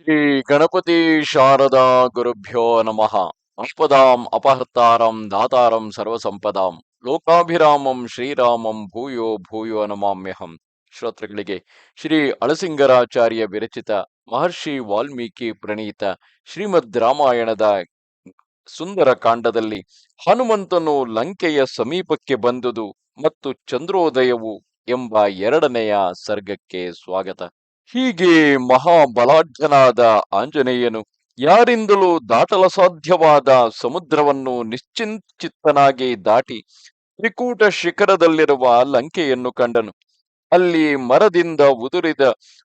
ಶ್ರೀ ಗಣಪತಿ ಶಾರದಾ ಗುರುಭ್ಯೋ ನಮಃ. ಅಷ್ಪದಾಂ ಅಪಹರ್ತಾರಂ ದಾತಾರಂ ಸರ್ವಸಂಪದಾಂ. ಲೋಕಾಭಿರಾಮಂ ಶ್ರೀರಾಮಂ ಭೂಯೋ ಭೂಯೋ ನಮಾಮ್ಯಹಂ. ಶ್ರೋತೃಗಳಿಗೆ ಶ್ರೀ ಅಳಸಿಂಗರಾಚಾರ್ಯ ವಿರಚಿತ ಮಹರ್ಷಿ ವಾಲ್ಮೀಕಿ ಪ್ರಣೀತ ಶ್ರೀಮದ್ ರಾಮಾಯಣದ ಸುಂದರ ಕಾಂಡದಲ್ಲಿ ಹನುಮಂತನು ಲಂಕೆಯ ಸಮೀಪಕ್ಕೆ ಬಂದುದು ಮತ್ತು ಚಂದ್ರೋದಯವು ಎಂಬ ಎರಡನೆಯ ಸರ್ಗಕ್ಕೆ ಸ್ವಾಗತ. ಹೀಗೆ ಮಹಾಬಲಾಢ್ಯನಾದ ಆಂಜನೇಯನು ಯಾರಿಂದಲೂ ದಾಟಲಸಾಧ್ಯವಾದ ಸಮುದ್ರವನ್ನು ನಿಶ್ಚಿಂಚಿತ್ತನಾಗಿ ದಾಟಿ ತ್ರಿಕೂಟ ಶಿಖರದಲ್ಲಿರುವ ಲಂಕೆಯನ್ನು ಕಂಡನು. ಅಲ್ಲಿ ಮರದಿಂದ ಉದುರಿದ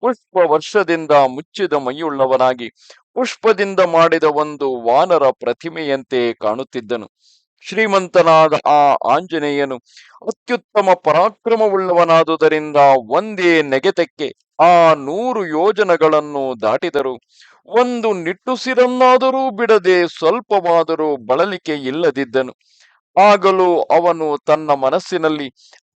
ಪುಷ್ಪ ವರ್ಷದಿಂದ ಮುಚ್ಚಿದ ಮೈಯುಳ್ಳವನಾಗಿ ಪುಷ್ಪದಿಂದ ಮಾಡಿದ ಒಂದು ವಾನರ ಪ್ರತಿಮೆಯಂತೆ ಕಾಣುತ್ತಿದ್ದನು. ಶ್ರೀಮಂತನಾದ ಆ ಆಂಜನೇಯನು ಅತ್ಯುತ್ತಮ ಪರಾಕ್ರಮವುಳ್ಳವನಾದುದರಿಂದ ಒಂದೇ ನೆಗೆತಕ್ಕೆ ಆ ನೂರು ಯೋಜನಗಳನ್ನು ದಾಟಿದರು ಒಂದು ನಿಟ್ಟುಸಿರನ್ನಾದರೂ ಬಿಡದೆ ಸ್ವಲ್ಪವಾದರೂ ಬಳಲಿಕೆ ಇಲ್ಲದಿದ್ದನು. ಆಗಲೂ ಅವನು ತನ್ನ ಮನಸ್ಸಿನಲ್ಲಿ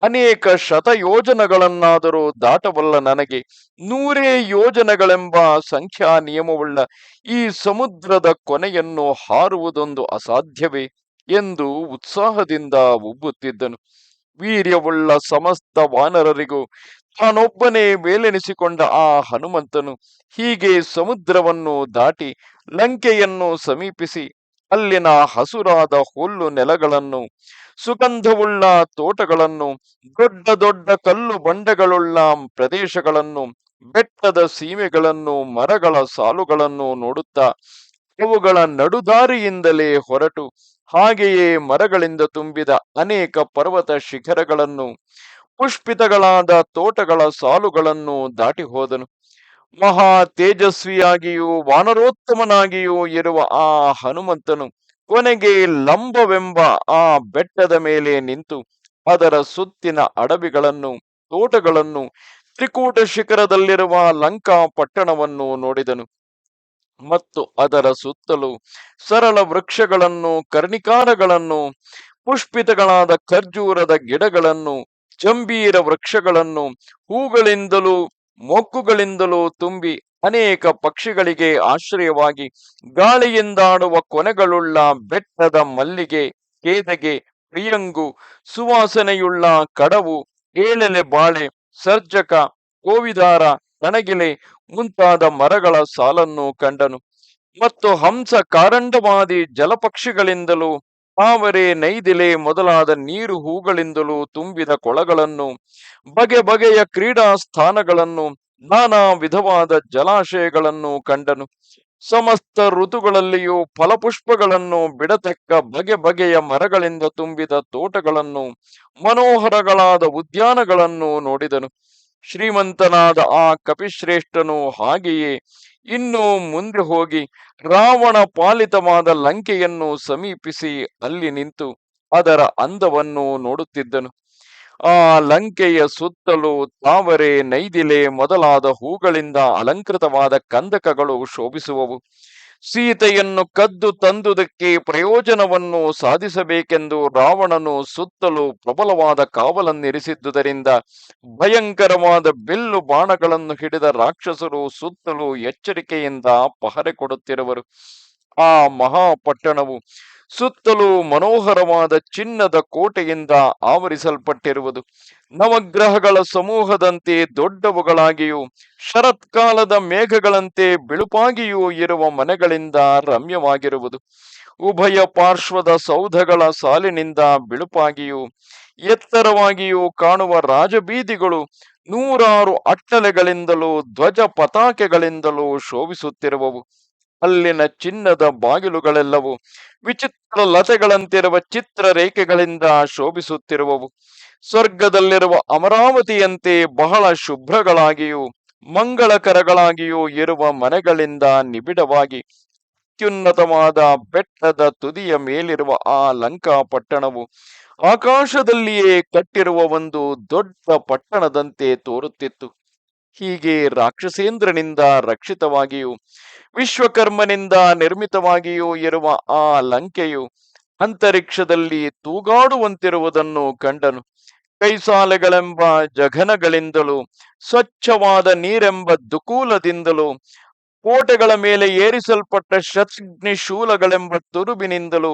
ಅನೇಕ ಶತಯೋಜನಗಳನ್ನಾದರೂ ದಾಟಬಲ್ಲ ನನಗೆ ನೂರೇ ಯೋಜನಗಳೆಂಬ ಸಂಖ್ಯಾ ನಿಯಮವುಳ್ಳ ಈ ಸಮುದ್ರದ ಕೊನೆಯನ್ನು ಹಾರುವುದೊಂದು ಅಸಾಧ್ಯವೇ ಎಂದು ಉತ್ಸಾಹದಿಂದ ಉಬ್ಬುತ್ತಿದ್ದನು. ವೀರ್ಯವುಳ್ಳ ಸಮಸ್ತ ವಾನರರಿಗೂ ತಾನೊಬ್ಬನೇ ಮೇಲೆನಿಸಿಕೊಂಡ ಆ ಹನುಮಂತನು ಹೀಗೆ ಸಮುದ್ರವನ್ನು ದಾಟಿ ಲಂಕೆಯನ್ನು ಸಮೀಪಿಸಿ ಅಲ್ಲಿನ ಹಸುರಾದ ಹುಲ್ಲು ನೆಲಗಳನ್ನು, ಸುಗಂಧವುಳ್ಳ ತೋಟಗಳನ್ನು, ದೊಡ್ಡ ದೊಡ್ಡ ಕಲ್ಲು ಬಂಡೆಗಳುಳ್ಳ ಪ್ರದೇಶಗಳನ್ನು, ಬೆಟ್ಟದ ಸೀಮೆಗಳನ್ನು, ಮರಗಳ ಸಾಲುಗಳನ್ನು ನೋಡುತ್ತಾ ಅವುಗಳ ನಡುದಾರಿಯಿಂದಲೇ ಹೊರಟು ಹಾಗೆಯೇ ಮರಗಳಿಂದ ತುಂಬಿದ ಅನೇಕ ಪರ್ವತ ಶಿಖರಗಳನ್ನು ಪುಷ್ಪಿತಗಳಾದ ತೋಟಗಳ ಸಾಲುಗಳನ್ನು ದಾಟಿ ಹೋದನು ಮಹಾ ತೇಜಸ್ವಿಯಾಗಿಯೂ ವಾನರೋತ್ತಮನಾಗಿಯೂ ಇರುವ ಆ ಹನುಮಂತನು ಕೊನೆಗೆ ಲಂಬವೆಂಬ ಆ ಬೆಟ್ಟದ ಮೇಲೆ ನಿಂತು ಅದರ ಸುತ್ತಿನ ಅಡವಿಗಳನ್ನು, ತೋಟಗಳನ್ನು, ತ್ರಿಕೂಟ ಶಿಖರದಲ್ಲಿರುವ ಲಂಕಾ ಪಟ್ಟಣವನ್ನು ನೋಡಿದನು. ಮತ್ತು ಅದರ ಸುತ್ತಲೂ ಸರಳ ವೃಕ್ಷಗಳನ್ನು, ಕರ್ಣಿಕಾರಗಳನ್ನು, ಪುಷ್ಪಿತಗಳಾದ ಖರ್ಜೂರದ ಗಿಡಗಳನ್ನು ಜಂಬೀರ ವೃಕ್ಷಗಳನ್ನು ಹೂಗಳಿಂದಲೂ ಮೊಕ್ಕುಗಳಿಂದಲೂ ತುಂಬಿ ಅನೇಕ ಪಕ್ಷಿಗಳಿಗೆ ಆಶ್ರಯವಾಗಿ ಗಾಳಿಯಿಂದಾಡುವ ಕೊನೆಗಳುಳ್ಳ ಬೆಟ್ಟದ ಮಲ್ಲಿಗೆ, ಕೇದಗೆ, ಪ್ರಿಯಂಗು, ಸುವಾಸನೆಯುಳ್ಳ ಕಡವು, ಏಳೆಲೆ ಬಾಳೆ, ಸರ್ಜಕ, ಕೋವಿದಾರ ಕಣಗಿಲೆ ಮುಂತಾದ ಮರಗಳ ಸಾಲನ್ನು ಕಂಡನು. ಮತ್ತು ಹಂಸ ಕಾರಂಡವಾದಿ ಜಲಪಕ್ಷಿಗಳಿಂದಲೂ ತಾವರೆ ನೈದಿಲೆ ಮೊದಲಾದ ನೀರು ಹೂಗಳಿಂದಲೂ ತುಂಬಿದ ಕೊಳಗಳನ್ನು, ಬಗೆ ಬಗೆಯ ಕ್ರೀಡಾ ಸ್ಥಾನಗಳನ್ನು, ನಾನಾ ವಿಧವಾದ ಜಲಾಶಯಗಳನ್ನು ಕಂಡನು. ಸಮಸ್ತ ಋತುಗಳಲ್ಲಿಯೂ ಫಲಪುಷ್ಪಗಳನ್ನು ಬಿಡತಕ್ಕ ಬಗೆ ಬಗೆಯ ಮರಗಳಿಂದ ತುಂಬಿದ ತೋಟಗಳನ್ನು, ಮನೋಹರಗಳಾದ ಉದ್ಯಾನಗಳನ್ನು ನೋಡಿದನು. ಶ್ರೀಮಂತನಾದ ಆ ಕಪಿಶ್ರೇಷ್ಠನು ಹಾಗೆಯೇ ಇನ್ನು ಮುಂದೆ ಹೋಗಿ ರಾವಣ ಪಾಲಿತವಾದ ಲಂಕೆಯನ್ನು ಸಮೀಪಿಸಿ ಅಲ್ಲಿ ನಿಂತು ಅದರ ಅಂದವನ್ನು ನೋಡುತ್ತಿದ್ದನು. ಆ ಲಂಕೆಯ ಸುತ್ತಲೂ ತಾವರೆ ನೈದಿಲೆ ಮೊದಲಾದ ಹೂಗಳಿಂದ ಅಲಂಕೃತವಾದ ಕಂದಕಗಳು ಶೋಭಿಸುವವು. ಸೀತೆಯನ್ನು ಕದ್ದು ತಂದುದಕ್ಕೆ ಪ್ರಯೋಜನವನ್ನು ಸಾಧಿಸಬೇಕೆಂದು ರಾವಣನು ಸುತ್ತಲೂ ಪ್ರಬಲವಾದ ಕಾವಲನ್ನಿರಿಸಿದ್ದುದರಿಂದ ಭಯಂಕರವಾದ ಬಿಲ್ಲು ಬಾಣಗಳನ್ನು ಹಿಡಿದ ರಾಕ್ಷಸರು ಸುತ್ತಲೂ ಎಚ್ಚರಿಕೆಯಿಂದ ಪಹರೆ ಕೊಡುತ್ತಿರುವರು. ಆ ಮಹಾಪಟ್ಟಣವು ಸುತ್ತಲೂ ಮನೋಹರವಾದ ಚಿನ್ನದ ಕೋಟೆಯಿಂದ ಆವರಿಸಲ್ಪಟ್ಟಿರುವುದು. ನವಗ್ರಹಗಳ ಸಮೂಹದಂತೆ ದೊಡ್ಡವುಗಳಾಗಿಯೂ, ಶರತ್ಕಾಲದ ಮೇಘಗಳಂತೆ ಬಿಳುಪಾಗಿಯೂ ಇರುವ ಮನೆಗಳಿಂದ ರಮ್ಯವಾಗಿರುವುದು. ಉಭಯ ಪಾರ್ಶ್ವದ ಸೌಧಗಳ ಸಾಲಿನಿಂದ ಬಿಳುಪಾಗಿಯೂ, ಎತ್ತರವಾಗಿಯೂ ಕಾಣುವ ರಾಜಬೀದಿಗಳು ನೂರಾರು ಅಟ್ಟಲೆಗಳಿಂದಲೂ ಧ್ವಜ ಪತಾಕೆಗಳಿಂದಲೂ ಶೋಭಿಸುತ್ತಿರುವವು. ಅಲ್ಲಿನ ಚಿನ್ನದ ಬಾಗಿಲುಗಳೆಲ್ಲವೂ ವಿಚಿತ್ರ ಲತೆಗಳಂತಿರುವ ಚಿತ್ರ ರೇಖೆಗಳಿಂದ ಶೋಭಿಸುತ್ತಿರುವವು. ಸ್ವರ್ಗದಲ್ಲಿರುವ ಅಮರಾವತಿಯಂತೆ ಬಹಳ ಶುಭ್ರಗಳಾಗಿಯೂ ಮಂಗಳಕರಗಳಾಗಿಯೂ ಇರುವ ಮನೆಗಳಿಂದ ನಿಬಿಡವಾಗಿ ಅತ್ಯುನ್ನತವಾದ ಬೆಟ್ಟದ ತುದಿಯ ಮೇಲಿರುವ ಆ ಲಂಕಾ ಪಟ್ಟಣವು ಆಕಾಶದಲ್ಲಿಯೇ ಕಟ್ಟಿರುವ ಒಂದು ದೊಡ್ಡ ಪಟ್ಟಣದಂತೆ ತೋರುತ್ತಿತ್ತು. ಹೀಗೆ ರಾಕ್ಷಸೇಂದ್ರನಿಂದ ರಕ್ಷಿತವಾಗಿಯೂ, ವಿಶ್ವಕರ್ಮನಿಂದ ನಿರ್ಮಿತವಾಗಿಯೂ ಇರುವ ಆ ಲಂಕೆಯು ಅಂತರಿಕ್ಷದಲ್ಲಿ ತೂಗಾಡುವಂತಿರುವುದನ್ನು ಕಂಡನು. ಕೈಸಾಲೆಗಳೆಂಬ ಜಘನಗಳಿಂದಲೂ, ಸ್ವಚ್ಛವಾದ ನೀರೆಂಬ ದುಕೂಲದಿಂದಲೂ, ಕೋಟೆಗಳ ಮೇಲೆ ಏರಿಸಲ್ಪಟ್ಟ ಶತ್ನಿಶೂಲಗಳೆಂಬ ಶೂಲಗಳೆಂಬ ತುರುಬಿನಿಂದಲೂ,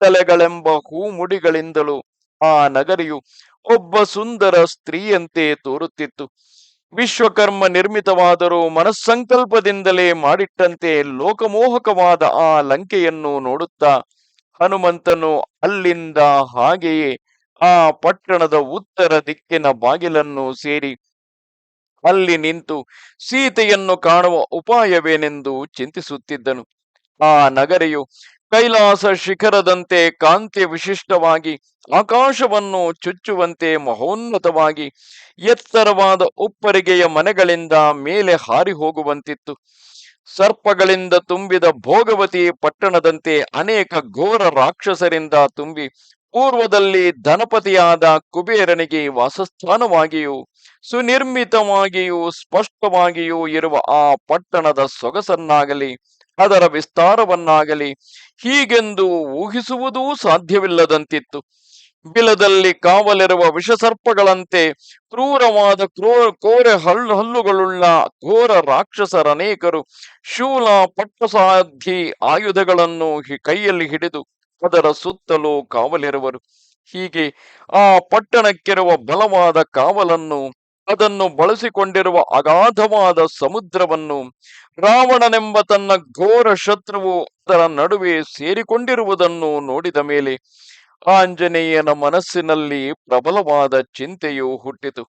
ತಲೆಗಳೆಂಬ ಹೂಮುಡಿಗಳಿಂದಲೂ ಆ ನಗರಿಯು ಒಬ್ಬ ಸುಂದರ ಸ್ತ್ರೀಯಂತೆ ತೋರುತ್ತಿತ್ತು. ವಿಶ್ವಕರ್ಮ ನಿರ್ಮಿತವಾದರೂ ಮನಸ್ಸಂಕಲ್ಪದಿಂದಲೇ ಮಾಡಿಟ್ಟಂತೆ ಲೋಕಮೋಹಕವಾದ ಆ ಲಂಕೆಯನ್ನು ನೋಡುತ್ತಾ ಹನುಮಂತನು ಅಲ್ಲಿಂದ ಹಾಗೆಯೇ ಆ ಪಟ್ಟಣದ ಉತ್ತರ ದಿಕ್ಕಿನ ಬಾಗಿಲನ್ನು ಸೇರಿ ಅಲ್ಲಿ ನಿಂತು ಸೀತೆಯನ್ನು ಕಾಣುವ ಉಪಾಯವೇನೆಂದು ಚಿಂತಿಸುತ್ತಿದ್ದನು. ಆ ನಗರಿಯು ಕೈಲಾಸ ಶಿಖರದಂತೆ ಕಾಂತಿ ವಿಶಿಷ್ಟವಾಗಿ ಆಕಾಶವನ್ನು ಚುಚ್ಚುವಂತೆ ಮಹೋನ್ನತವಾಗಿ ಎತ್ತರವಾದ ಉಪ್ಪರಿಗೆಯ ಮನೆಗಳಿಂದ ಮೇಲೆ ಹಾರಿ ಹೋಗುವಂತಿತ್ತು. ಸರ್ಪಗಳಿಂದ ತುಂಬಿದ ಭೋಗವತಿ ಪಟ್ಟಣದಂತೆ ಅನೇಕ ಘೋರ ರಾಕ್ಷಸರಿಂದ ತುಂಬಿ ಪೂರ್ವದಲ್ಲಿ ಧನಪತಿಯಾದ ಕುಬೇರನಿಗೆ ವಾಸಸ್ಥಾನವಾಗಿಯೂ ಸುನಿರ್ಮಿತವಾಗಿಯೂ ಸ್ಪಷ್ಟವಾಗಿಯೂ ಇರುವ ಆ ಪಟ್ಟಣದ ಸೊಗಸನ್ನಾಗಲಿ ಅದರ ವಿಸ್ತಾರವನ್ನಾಗಲಿ ಹೀಗೆಂದು ಊಹಿಸುವುದೂ ಸಾಧ್ಯವಿಲ್ಲದಂತಿತ್ತು. ಬಿಲದಲ್ಲಿ ಕಾವಲಿರುವ ವಿಷಸರ್ಪಗಳಂತೆ ಕ್ರೂರವಾದ ಕ್ರೋ ಕೋರೆ ಹಲ್ಲು ಹಲ್ಲುಗಳುಳ್ಳ ಘೋರ ರಾಕ್ಷಸರನೇಕರು ಶೂಲ ಪಟ್ಟಸಾಧಿ ಆಯುಧಗಳನ್ನು ಕೈಯಲ್ಲಿ ಹಿಡಿದು ಅದರ ಸುತ್ತಲೂ ಕಾವಲಿರುವರು. ಹೀಗೆ ಆ ಪಟ್ಟಣಕ್ಕಿರುವ ಬಲವಾದ ಕಾವಲನ್ನು ಅದನ್ನು ಬಳಸಿಕೊಂಡಿರುವ ಅಗಾಧವಾದ ಸಮುದ್ರವನ್ನು ರಾವಣನೆಂಬ ತನ್ನ ಘೋರ ಶತ್ರುವು ಅದರ ನಡುವೆ ಸೇರಿಕೊಂಡಿರುವುದನ್ನು ನೋಡಿದ ಮೇಲೆ ಆಂಜನೇಯನ ಮನಸ್ಸಿನಲ್ಲಿ ಪ್ರಬಲವಾದ ಚಿಂತೆಯು ಹುಟ್ಟಿತು.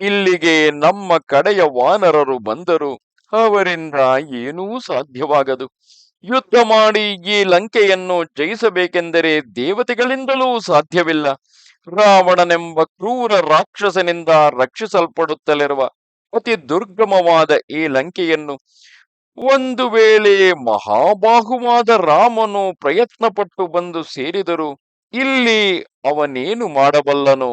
ಇಲ್ಲಿಗೆ ನಮ್ಮ ಕಡೆಯ ವಾನರರು ಬಂದರು. ಅವರಿಂದ ಏನೂ ಸಾಧ್ಯವಾಗದು. ಯುದ್ಧ ಮಾಡಿ ಈ ಲಂಕೆಯನ್ನು ಜಯಿಸಬೇಕೆಂದರೆ ದೇವತೆಗಳಿಂದಲೂ ಸಾಧ್ಯವಿಲ್ಲ. ರಾವಣನೆಂಬ ಕ್ರೂರ ರಾಕ್ಷಸನಿಂದ ರಕ್ಷಿಸಲ್ಪಡುತ್ತಲಿರುವ ಅತಿ ದುರ್ಗಮವಾದ ಈ ಲಂಕೆಯನ್ನು ಒಂದು ವೇಳೆ ಮಹಾಬಾಹುವಾದ ರಾಮನು ಪ್ರಯತ್ನಪಟ್ಟು ಬಂದು ಸೇರಿದರು ಇಲ್ಲಿ ಅವನೇನು ಮಾಡಬಲ್ಲನು?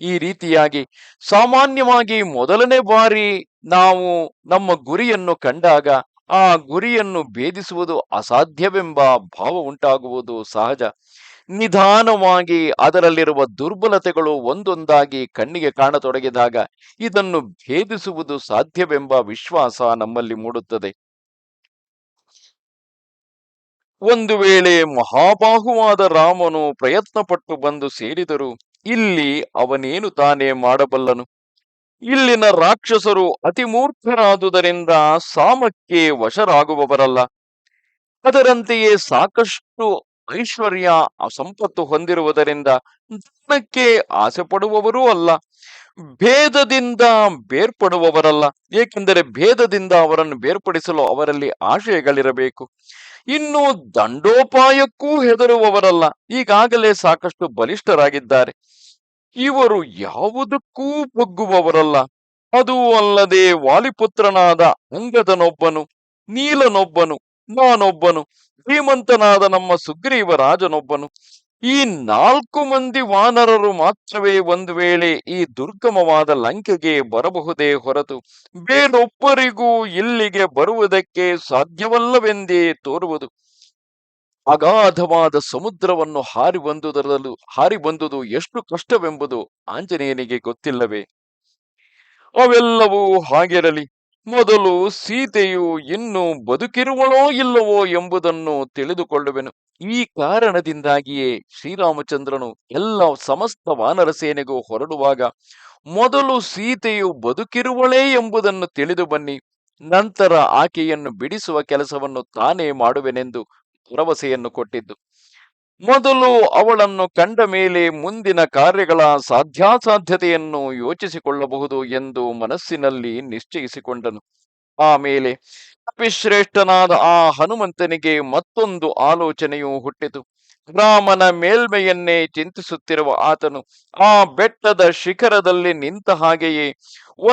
ಈ ರೀತಿಯಾಗಿ ಸಾಮಾನ್ಯವಾಗಿ ಮೊದಲನೇ ಬಾರಿ ನಾವು ನಮ್ಮ ಗುರಿಯನ್ನು ಕಂಡಾಗ ಆ ಗುರಿಯನ್ನು ಭೇದಿಸುವುದು ಅಸಾಧ್ಯವೆಂಬ ಭಾವ ಉಂಟಾಗುವುದು ಸಹಜ. ನಿಧಾನವಾಗಿ ಅದರಲ್ಲಿರುವ ದುರ್ಬಲತೆಗಳು ಒಂದೊಂದಾಗಿ ಕಣ್ಣಿಗೆ ಕಾಣತೊಡಗಿದಾಗ ಇದನ್ನು ಭೇದಿಸುವುದು ಸಾಧ್ಯವೆಂಬ ವಿಶ್ವಾಸ ನಮ್ಮಲ್ಲಿ ಮೂಡುತ್ತದೆ. ಒಂದು ವೇಳೆ ಮಹಾಬಾಹುವಾದ ರಾಮನು ಪ್ರಯತ್ನಪಟ್ಟು ಬಂದು ಸೇರಿದರು ಇಲ್ಲಿ ಅವನೇನು ತಾನೇ ಮಾಡಬಲ್ಲನು? ಇಲ್ಲಿನ ರಾಕ್ಷಸರು ಅತಿಮೂರ್ಖರಾದುದರಿಂದ ಸಾಮಕ್ಕೆ ವಶರಾಗುವವರಲ್ಲ. ಅದರಂತೆಯೇ ಸಾಕಷ್ಟು ಐಶ್ವರ್ಯ ಸಂಪತ್ತು ಹೊಂದಿರುವುದರಿಂದ ಧನಕ್ಕೆ ಆಸೆ ಪಡುವವರೂ ಅಲ್ಲ. ಭೇದದಿಂದ ಬೇರ್ಪಡುವವರಲ್ಲ. ಏಕೆಂದರೆ ಭೇದದಿಂದ ಅವರನ್ನು ಬೇರ್ಪಡಿಸಲು ಅವರಲ್ಲಿ ಆಶಯಗಳಿರಬೇಕು. ಇನ್ನು ದಂಡೋಪಾಯಕ್ಕೂ ಹೆದರುವವರಲ್ಲ. ಈಗಾಗಲೇ ಸಾಕಷ್ಟು ಬಲಿಷ್ಠರಾಗಿದ್ದಾರೆ. ಇವರು ಯಾವುದಕ್ಕೂ ಬಗ್ಗುವವರಲ್ಲ ಅದೂ ಅಲ್ಲದೆ ವಾಲಿಪುತ್ರನಾದ ಅಂಗದನೊಬ್ಬನು, ನೀಲನೊಬ್ಬನು ನಾನೊಬ್ಬನು ಶ್ರೀಮಂತನಾದ ನಮ್ಮ ಸುಗ್ರೀವ ರಾಜನೊಬ್ಬನು. ಈ ನಾಲ್ಕು ಮಂದಿ ವಾನರರು ಮಾತ್ರವೇ ಒಂದು ವೇಳೆ ಈ ದುರ್ಗಮವಾದ ಲಂಕೆಗೆ ಬರಬಹುದೇ ಹೊರತು ಬೇರೊಬ್ಬರಿಗೂ ಇಲ್ಲಿಗೆ ಬರುವುದಕ್ಕೆ ಸಾಧ್ಯವಲ್ಲವೆಂದೇ ತೋರುವುದು. ಅಗಾಧವಾದ ಸಮುದ್ರವನ್ನು ಹಾರಿ ಬಂದುದರಲ್ಲೂ, ಹಾರಿ ಬಂದುದು ಎಷ್ಟು ಕಷ್ಟವೆಂಬುದು ಆಂಜನೇಯನಿಗೆ ಗೊತ್ತಿಲ್ಲವೇ? ಅವೆಲ್ಲವೂ ಹಾಗಿರಲಿ. ಮೊದಲು ಸೀತೆಯು ಇನ್ನೂ ಬದುಕಿರುವಳೋ ಇಲ್ಲವೋ ಎಂಬುದನ್ನು ತಿಳಿದುಕೊಳ್ಳುವೆನು. ಈ ಕಾರಣದಿಂದಾಗಿಯೇ ಶ್ರೀರಾಮಚಂದ್ರನು ಎಲ್ಲ ಸಮಸ್ತ ವಾನರ ಸೇನೆಗೂ ಹೊರಡುವಾಗ ಮೊದಲು ಸೀತೆಯು ಬದುಕಿರುವಳೇ ಎಂಬುದನ್ನು ತಿಳಿದು ಬನ್ನಿ. ನಂತರ ಆಕೆಯನ್ನು ಬಿಡಿಸುವ ಕೆಲಸವನ್ನು ತಾನೇ ಮಾಡುವೆನೆಂದು ಭರವಸೆಯನ್ನು ಕೊಟ್ಟಿದ್ದು. ಮೊದಲು ಅವಳನ್ನು ಕಂಡ ಮೇಲೆ ಮುಂದಿನ ಕಾರ್ಯಗಳ ಸಾಧ್ಯಾಸಾಧ್ಯತೆಯನ್ನು ಯೋಚಿಸಿಕೊಳ್ಳಬಹುದು ಎಂದು ಮನಸ್ಸಿನಲ್ಲಿ ನಿಶ್ಚಯಿಸಿಕೊಂಡನು. ಆಮೇಲೆ ಕಪಿಶ್ರೇಷ್ಠನಾದ ಆ ಹನುಮಂತನಿಗೆ ಮತ್ತೊಂದು ಆಲೋಚನೆಯು ಹುಟ್ಟಿತು. ರಾಮನ ಮೇಲ್ಮೆಯನ್ನೇ ಚಿಂತಿಸುತ್ತಿರುವ ಆತನು ಆ ಬೆಟ್ಟದ ಶಿಖರದಲ್ಲಿ ನಿಂತ ಹಾಗೆಯೇ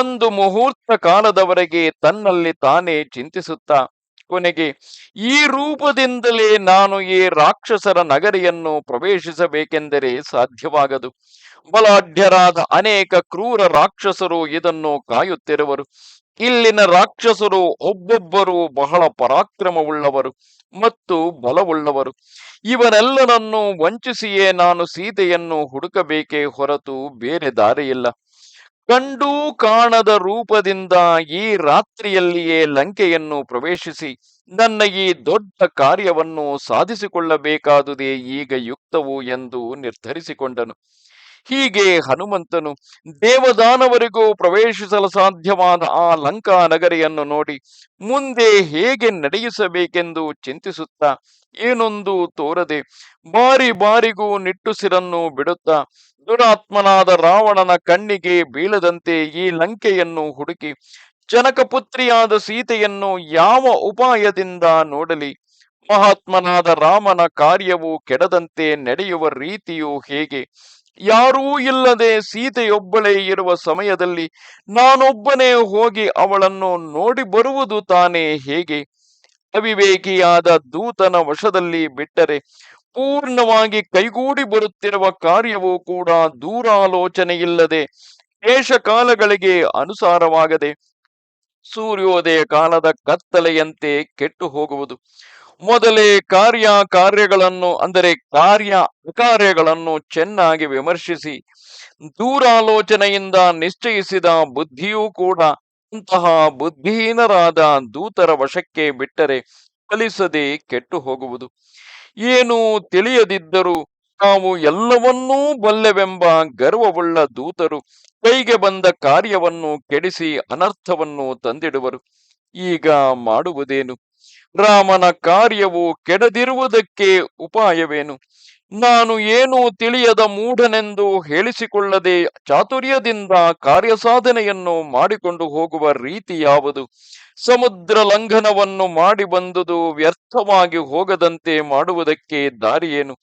ಒಂದು ಮುಹೂರ್ತ ಕಾಲದವರೆಗೆ ತನ್ನಲ್ಲಿ ತಾನೇ ಚಿಂತಿಸುತ್ತಾ ಕೊನೆಗೆ, ಈ ರೂಪದಿಂದಲೇ ನಾನು ಈ ರಾಕ್ಷಸರ ನಗರಿಯನ್ನು ಪ್ರವೇಶಿಸಬೇಕೆಂದರೆ ಸಾಧ್ಯವಾಗದು. ಬಲಾಢ್ಯರಾದ ಅನೇಕ ಕ್ರೂರ ರಾಕ್ಷಸರು ಇದನ್ನು ಕಾಯುತ್ತಿರುವರು. ಇಲ್ಲಿನ ರಾಕ್ಷಸರು ಒಬ್ಬೊಬ್ಬರು ಬಹಳ ಪರಾಕ್ರಮವುಳ್ಳವರು ಮತ್ತು ಬಲವುಳ್ಳವರು. ಇವರೆಲ್ಲರನ್ನು ವಂಚಿಸಿಯೇ ನಾನು ಸೀತೆಯನ್ನು ಹುಡುಕಬೇಕೇ ಹೊರತು ಬೇರೆ ದಾರಿಯಿಲ್ಲ. ಕಂಡೂ ಕಾಣದ ರೂಪದಿಂದ ಈ ರಾತ್ರಿಯಲ್ಲಿಯೇ ಲಂಕೆಯನ್ನು ಪ್ರವೇಶಿಸಿ ನನ್ನ ಈ ದೊಡ್ಡ ಕಾರ್ಯವನ್ನು ಸಾಧಿಸಿಕೊಳ್ಳಬೇಕಾದುದೇ ಈಗ ಯುಕ್ತವು ಎಂದು ನಿರ್ಧರಿಸಿಕೊಂಡನು. ಹೀಗೆ ಹನುಮಂತನು ದೇವದಾನವರಿಗೂ ಪ್ರವೇಶಿಸಲು ಸಾಧ್ಯವಾದ ಆ ಲಂಕಾ ನಗರಿಯನ್ನು ನೋಡಿ ಮುಂದೆ ಹೇಗೆ ನಡೆಯಿಸಬೇಕೆಂದು ಚಿಂತಿಸುತ್ತಾ, ಏನೊಂದು ತೋರದೆ ಬಾರಿ ಬಾರಿಗೂ ನಿಟ್ಟುಸಿರನ್ನು ಬಿಡುತ್ತಾ ದುರಾತ್ಮನಾದ ರಾವಣನ ಕಣ್ಣಿಗೆ ಬೀಳದಂತೆ ಈ ಲಂಕೆಯನ್ನು ಹುಡುಕಿ, ಜನಕಪುತ್ರಿಯಾದ ಸೀತೆಯನ್ನು ಯಾವ ಉಪಾಯದಿಂದ ನೋಡಲಿ? ಮಹಾತ್ಮನಾದ ರಾಮನ ಕಾರ್ಯವು ಕೆಡದಂತೆ ನಡೆಯುವ ರೀತಿಯು ಹೇಗೆ? ಯಾರೂ ಇಲ್ಲದೆ ಸೀತೆಯೊಬ್ಬಳೇ ಇರುವ ಸಮಯದಲ್ಲಿ ನಾನೊಬ್ಬನೇ ಹೋಗಿ ಅವಳನ್ನು ನೋಡಿ ಬರುವುದು ತಾನೇ ಹೇಗೆ? ಅವಿವೇಕಿಯಾದ ದೂತನ ವಶದಲ್ಲಿ ಬಿಟ್ಟರೆ ಪೂರ್ಣವಾಗಿ ಕೈಗೂಡಿ ಬರುತ್ತಿರುವ ಕಾರ್ಯವೂ ಕೂಡ ದೂರಾಲೋಚನೆಯಿಲ್ಲದೆ ದೇಶ ಕಾಲಗಳಿಗೆ ಅನುಸಾರವಾಗದೆ ಸೂರ್ಯೋದಯ ಕಾಲದ ಕತ್ತಲೆಯಂತೆ ಕೆಟ್ಟು ಹೋಗುವುದು. ಮೊದಲೇ ಕಾರ್ಯ ಕಾರ್ಯಗಳನ್ನು, ಅಂದರೆ ಕಾರ್ಯ ಅಕಾರ್ಯಗಳನ್ನು ಚೆನ್ನಾಗಿ ವಿಮರ್ಶಿಸಿ, ದೂರಾಲೋಚನೆಯಿಂದ ನಿಶ್ಚಯಿಸಿದ ಬುದ್ಧಿಯೂ ಕೂಡ ಅಂತಹ ಬುದ್ಧಿಹೀನರಾದ ದೂತರ ವಶಕ್ಕೆ ಬಿಟ್ಟರೆ ಕಲಿಸದೆ ಕೆಟ್ಟು ಹೋಗುವುದು. ಏನು ತಿಳಿಯದಿದ್ದರೂ ನಾವು ಎಲ್ಲವನ್ನೂ ಬಲ್ಲೆವೆಂಬ ಗರ್ವವುಳ್ಳ ದೂತರು ಕೈಗೆ ಬಂದ ಕಾರ್ಯವನ್ನು ಕೆಡಿಸಿ ಅನರ್ಥವನ್ನು ತಂದಿಡುವರು. ಈಗ ಮಾಡುವುದೇನು? ರಾಮನ ಕಾರ್ಯವು ಕೆಡದಿರುವುದಕ್ಕೆ ಉಪಾಯವೇನು? ನಾನು ಏನು ತಿಳಿಯದ ಮೂಢನೆಂದು ಹೇಳಿಸಿಕೊಳ್ಳದೆ ಚಾತುರ್ಯದಿಂದ ಕಾರ್ಯಸಾಧನೆಯನ್ನು ಮಾಡಿಕೊಂಡು ಹೋಗುವ ರೀತಿ ಯಾವುದು ಸಮುದ್ರ ಲಂಘನವನ್ನು ಮಾಡಿ ಬಂದುದು ವ್ಯರ್ಥವಾಗಿ ಹೋಗದಂತೆ ಮಾಡುವುದಕ್ಕೆ ದಾರಿಯೇನು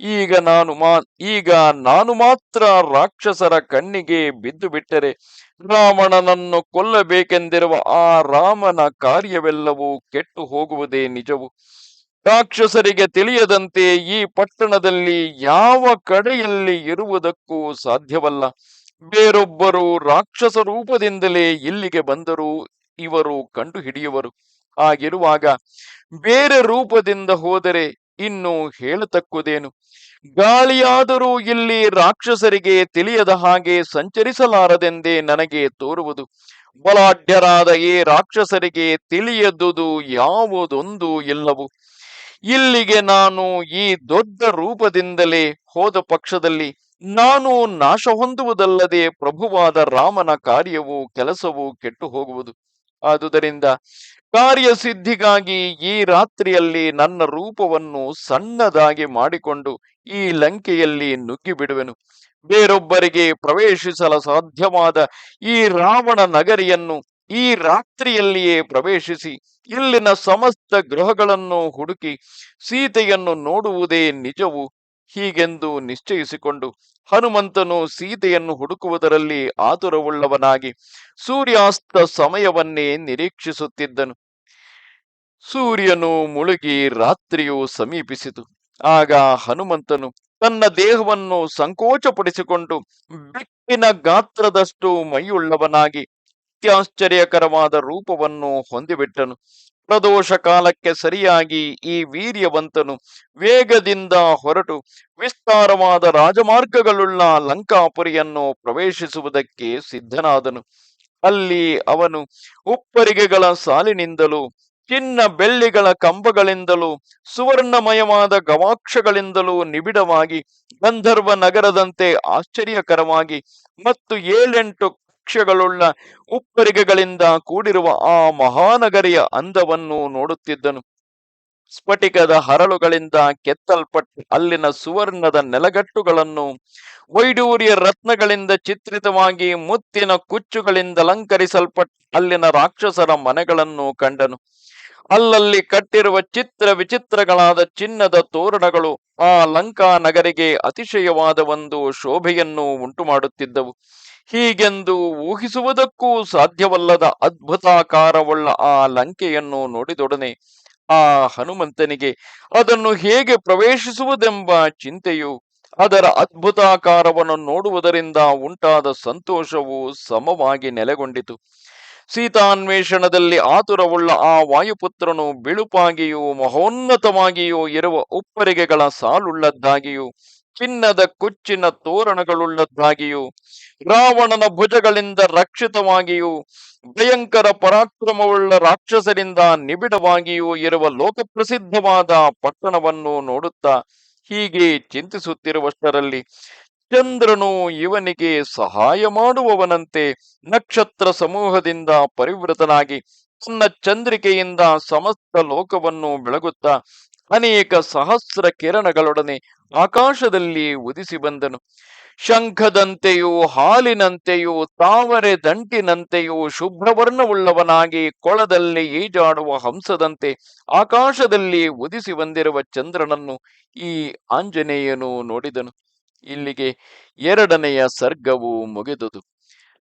ಈಗ ನಾನು ಮಾ, ಈಗ ನಾನು ಮಾತ್ರ ರಾಕ್ಷಸರ ಕಣ್ಣಿಗೆ ಬಿದ್ದು ಬಿಟ್ಟರೆ ರಾವಣನನ್ನು ಕೊಲ್ಲಬೇಕೆಂದಿರುವ ಆ ರಾಮನ ಕಾರ್ಯವೆಲ್ಲವೂ ಕೆಟ್ಟು ಹೋಗುವುದೇ ನಿಜವು? ರಾಕ್ಷಸರಿಗೆ ತಿಳಿಯದಂತೆ ಈ ಪಟ್ಟಣದಲ್ಲಿ ಯಾವ ಕಡೆಯಲ್ಲಿ ಇರುವುದಕ್ಕೂ ಸಾಧ್ಯವಲ್ಲ. ಬೇರೊಬ್ಬರು ರಾಕ್ಷಸ ರೂಪದಿಂದಲೇ ಇಲ್ಲಿಗೆ ಬಂದರೂ ಇವರು ಕಂಡು ಹಿಡಿಯುವರು ಆಗಿರುವಾಗ ಬೇರೆ ರೂಪದಿಂದ ಹೋದರೆ ಇನ್ನು ಹೇಳತಕ್ಕುದೇನು? ಗಾಳಿಯಾದರೂ ಇಲ್ಲಿ ರಾಕ್ಷಸರಿಗೆ ತಿಳಿಯದ ಹಾಗೆ ಸಂಚರಿಸಲಾರದೆಂದೇ ನನಗೆ ತೋರುವುದು. ಬಲಾಢ್ಯರಾದ ಈ ರಾಕ್ಷಸರಿಗೆ ತಿಳಿಯದುದು ಯಾವುದೊಂದು ಇಲ್ಲವು. ಇಲ್ಲಿಗೆ ನಾನು ಈ ದೊಡ್ಡ ರೂಪದಿಂದಲೇ ಹೋದ ಪಕ್ಷದಲ್ಲಿ ನಾನು ನಾಶ ಹೊಂದುವುದಲ್ಲದೆ ಪ್ರಭುವಾದ ರಾಮನ ಕಾರ್ಯವು ಕೆಲಸವು ಕೆಟ್ಟು ಹೋಗುವುದು ಆದುದರಿಂದ ಕಾರ್ಯಸಿದ್ಧಿಗಾಗಿ ಈ ರಾತ್ರಿಯಲ್ಲಿ ನನ್ನ ರೂಪವನ್ನು ಸಣ್ಣದಾಗಿ ಮಾಡಿಕೊಂಡು ಈ ಲಂಕೆಯಲ್ಲಿ ನುಗ್ಗಿ ಬಿಡುವೆನು ಬೇರೊಬ್ಬರಿಗೆ ಪ್ರವೇಶಿಸಲು ಸಾಧ್ಯವಾದ ಈ ರಾವಣ ನಗರಿಯನ್ನು ಈ ರಾತ್ರಿಯಲ್ಲಿಯೇ ಪ್ರವೇಶಿಸಿ ಇಲ್ಲಿನ ಸಮಸ್ತ ಗೃಹಗಳನ್ನು ಹುಡುಕಿ ಸೀತೆಯನ್ನು ನೋಡುವುದೇ ನಿಜವು? ಹೀಗೆಂದು ನಿಶ್ಚಯಿಸಿಕೊಂಡು ಹನುಮಂತನು ಸೀತೆಯನ್ನು ಹುಡುಕುವುದರಲ್ಲಿ ಆತುರವುಳ್ಳವನಾಗಿ ಸೂರ್ಯಾಸ್ತ ಸಮಯವನ್ನೇ ನಿರೀಕ್ಷಿಸುತ್ತಿದ್ದನು. ಸೂರ್ಯನು ಮುಳುಗಿ ರಾತ್ರಿಯು ಸಮೀಪಿಸಿತು. ಆಗ ಹನುಮಂತನು ತನ್ನ ದೇಹವನ್ನು ಸಂಕೋಚಪಡಿಸಿಕೊಂಡು ಬೆಕ್ಕಿನ ಗಾತ್ರದಷ್ಟು ಮೈಯುಳ್ಳವನಾಗಿ ಅತ್ಯಾಶ್ಚರ್ಯಕರವಾದ ರೂಪವನ್ನು ಹೊಂದಿಬಿಟ್ಟನು. ಪ್ರದೋಷ ಕಾಲಕ್ಕೆ ಸರಿಯಾಗಿ ಈ ವೀರ್ಯವಂತನು ವೇಗದಿಂದ ಹೊರಟು. ವಿಸ್ತಾರವಾದ ರಾಜಮಾರ್ಗಗಳುಳ್ಳ ಲಂಕಾಪುರಿಯನ್ನು ಪ್ರವೇಶಿಸುವುದಕ್ಕೆ ಸಿದ್ಧನಾದನು. ಅಲ್ಲಿ ಅವನು ಉಪ್ಪರಿಗೆಗಳ ಸಾಲಿನಿಂದಲೂ, ಚಿನ್ನ ಬೆಳ್ಳಿಗಳ ಕಂಬಗಳಿಂದಲೂ, ಸುವರ್ಣಮಯವಾದ ಗವಾಕ್ಷಗಳಿಂದಲೂ ನಿಬಿಡವಾಗಿ, ಗಂಧರ್ವ ನಗರದಂತೆ ಆಶ್ಚರ್ಯಕರವಾಗಿ, ಮತ್ತು ಏಳೆಂಟು ಕಕ್ಷೆಗಳುಳ್ಳ ಉಪ್ಪರಿಗೆಗಳಿಂದ ಕೂಡಿರುವ ಆ ಮಹಾನಗರಿಯ ಅಂದವನ್ನು ನೋಡುತ್ತಿದ್ದನು. ಸ್ಫಟಿಕದ ಹರಳುಗಳಿಂದ ಕೆತ್ತಲ್ಪಟ್ಟ ಅಲ್ಲಿನ ಸುವರ್ಣದ ನೆಲಗಟ್ಟುಗಳನ್ನು ವೈಡೂರ್ಯ ರತ್ನಗಳಿಂದ ಚಿತ್ರಿತವಾಗಿ ಮುತ್ತಿನ ಕುಚ್ಚುಗಳಿಂದ ಅಲಂಕರಿಸಲ್ಪಟ್ಟ ಅಲ್ಲಿನ ರಾಕ್ಷಸರ ಮನೆಗಳನ್ನು ಕಂಡನು. ಅಲ್ಲಲ್ಲಿ ಕಟ್ಟಿರುವ ಚಿತ್ರ ವಿಚಿತ್ರಗಳಾದ ಚಿನ್ನದ ತೋರಣಗಳು ಆ ಲಂಕಾ ನಗರಿಗೆ ಅತಿಶಯವಾದ ಒಂದು ಶೋಭೆಯನ್ನು ಉಂಟು ಮಾಡುತ್ತಿದ್ದವು ಹೀಗೆಂದು ಊಹಿಸುವುದಕ್ಕೂ ಸಾಧ್ಯವಲ್ಲದ ಅದ್ಭುತಾಕಾರವುಳ್ಳ ಆ ಲಂಕೆಯನ್ನು ನೋಡಿದೊಡನೆ ಆ ಹನುಮಂತನಿಗೆ ಅದನ್ನು ಹೇಗೆ ಪ್ರವೇಶಿಸುವುದೆಂಬ ಚಿಂತೆಯು ಅದರ ಅದ್ಭುತಾಕಾರವನ್ನು ನೋಡುವುದರಿಂದ ಉಂಟಾದ ಸಂತೋಷವು ಸಮವಾಗಿ ನೆಲೆಗೊಂಡಿತು. ಸೀತಾನ್ವೇಷಣದಲ್ಲಿ ಆತುರವುಳ್ಳ ಆ ವಾಯುಪುತ್ರನು ಬಿಳುಪಾಗಿಯೂ ಮಹೋನ್ನತವಾಗಿಯೂ ಇರುವ ಉಪ್ಪರಿಗೆಗಳ ಸಾಲುಳ್ಳದ್ದಾಗಿಯೂ ಚಿನ್ನದ ಕುಚ್ಚಿನ ತೋರಣಗಳುಳ್ಳದ್ದಾಗಿಯೂ, ರಾವಣನ ಭುಜಗಳಿಂದ ರಕ್ಷಿತವಾಗಿಯೂ, ಭಯಂಕರ ಪರಾಕ್ರಮವುಳ್ಳ ರಾಕ್ಷಸರಿಂದ ನಿಬಿಡವಾಗಿಯೂ ಇರುವ ಲೋಕಪ್ರಸಿದ್ಧವಾದ ಪಟ್ಟಣವನ್ನು ನೋಡುತ್ತಾ ಹೀಗೆ ಚಿಂತಿಸುತ್ತಿರುವಷ್ಟರಲ್ಲಿ ಚಂದ್ರನು ಇವನಿಗೆ ಸಹಾಯ ಮಾಡುವವನಂತೆ ನಕ್ಷತ್ರ ಸಮೂಹದಿಂದ ಪರಿವೃತನಾಗಿ ತನ್ನ ಚಂದ್ರಿಕೆಯಿಂದ ಸಮಸ್ತ ಲೋಕವನ್ನು ಬೆಳಗುತ್ತಾ ಅನೇಕ ಸಹಸ್ರ ಕಿರಣಗಳೊಡನೆ ಆಕಾಶದಲ್ಲಿ ಉದಿಸಿ ಬಂದನು. ಶಂಖದಂತೆಯೂ ಹಾಲಿನಂತೆಯೂ ತಾವರೆ ದಂಟಿನಂತೆಯೂ ಶುಭ್ರವರ್ಣವುಳ್ಳವನಾಗಿ ಕೊಳದಲ್ಲಿ ಈಜಾಡುವ ಹಂಸದಂತೆ ಆಕಾಶದಲ್ಲಿ ಉದಿಸಿ ಬಂದಿರುವ ಚಂದ್ರನನ್ನು ಈ ಆಂಜನೇಯನು ನೋಡಿದನು. ಇಲ್ಲಿಗೆ ಎರಡನೆಯ ಸರ್ಗವು ಮುಗಿದುದು.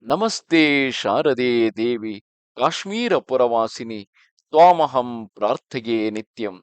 ನಮಸ್ತೆ ಶಾರದೆ ದೇವಿ, ಕಾಶ್ಮೀರ ಪುರವಾಸಿನಿ, ತ್ವಾಮಹಂ ಪ್ರಾರ್ಥಿಗೆ ನಿತ್ಯಂ.